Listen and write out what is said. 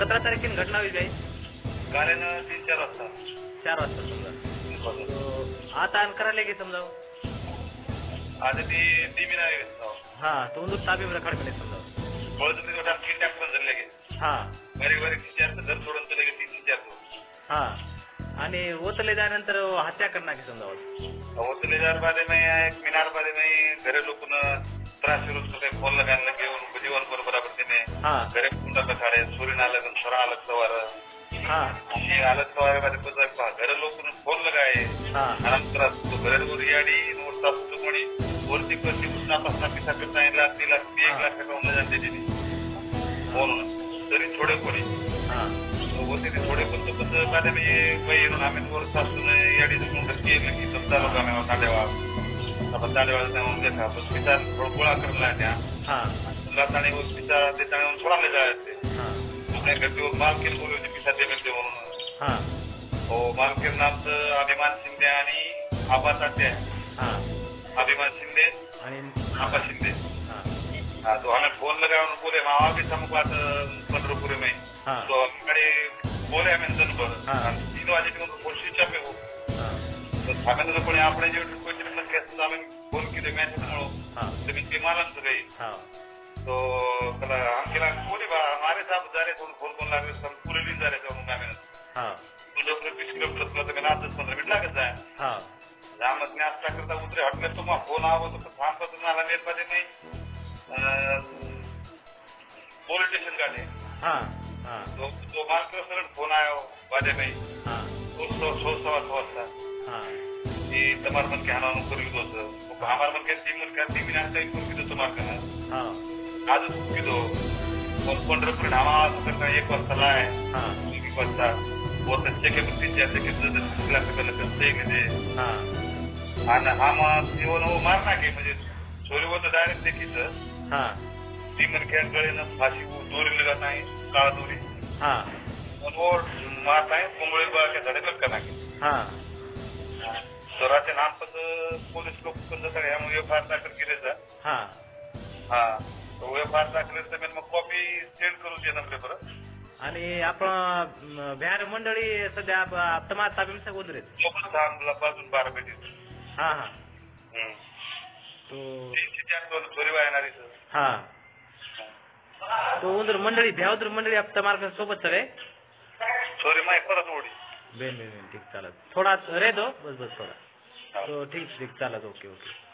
सतरा तारखेन घटना हुई गई तीन चार वाजता चार वाजता समजा आता करायला की समजा आता ती टीमी तो समजा हा घर सोडून हा आणि ओतले जाण्यानंतर हत्या करणार की समजा ओतले जाणार बारे नाही आहे मिनार नाही घरे लोक त्रास विरोध करते फोनला घेऊन जीवन बरोबर आपण त्याने घरे कुंडाला खाडे सूर्य आलं सोरा आलं सवार आणि आलं सवार मध्ये घर लोक फोन काय अनंतर घर मुलगी आणि मोठा वरती लाख ती लाख ती एक लाख रुपये जाते तिने फोन तरी थोडे कोणी थोडे पण येऊन आम्ही वर याडी समजा आम्ही बताने वाले थे उनके साथ हॉस्पिटल गोला कर लाए थे हाँ लाताने हॉस्पिटल आते थे उन छोड़ा ले जाए थे हाँ अपने घर माल के बोले थे पिता दे मिलते हाँ ओ माल के नाम से अभिमान शिंदे आणि आबा ताते हाँ अभिमान शिंदे आणि आबा शिंदे हाँ तो हमें फोन लगाया उन्होंने बोले माँ भी हमको आज पंद्रहपुरे में तो हमारे बोले हमें जनपद तीन बजे उनको फोन स्विच पे तो हमें तो अपने आपने जो कुछ केस आमी फोन कितें मॅसेज हाडलो तेमी टिमालान सगळी तो त्याला आम केला कोणी बा मारे साहेब जाले कोण फोन कोण लागले सम पुरेली जाले का मग आम्ही तुझं प्रिपिश किलो प्लस मला तुम्ही आज पंधरा मिनिट लागत जाय रामच मी आस्था करता उतरे हटले तो मग फोन आवं तो थांब पासून आला मेल पाहिजे नाही पोलीस स्टेशन काढे तो तो मालकर सगळं फोन आयो वाजे नाही सोळा सोळा वाजता તમારા મત કે હાનો પર લીધો છે બાર બાર મત કે ટીનલ કા 3 મિનિટ સુધી કોલ કી તો તમાર કના હા આજ કી તો કોમપોન્ડ પર નાવા સકરતા એક વસલાય હા લીલી પંતા બહુત અચ્છે કે ગુસ્તી જાલે કે તે પલા કે પલતેગે હા આના હામાં જીવોનો મારતા કે જોરો તો ડાયરેક્ટ લેખી છે હા ટીનર કે ગળેના ફાશિકો દોર લગાતા હી કા દોરી હા ઓર મારતા હે કોમળી પર કે ગળે પર કના કે હા तर असे नामपत्र पोलीस लोक पण जसं यामुळे एफ आर दाखल केले हा हा तो एफ आर दाखल तर मग कॉपी सेंड करू दे नंबर परत आणि आपण बिहार मंडळी सध्या आता ताबीमच्या गोदरेत बाजून बारा पेटी हा हा तो थोडी हा तो उंदर मंडळी भ्यावदर मंडळी आपता मार्ग सोबत सगळे सॉरी माय परत ओढी बेन बेन ठीक चालत थोडा रे दो बस बस थोडा तो ठीक ठीक चला ओके ओके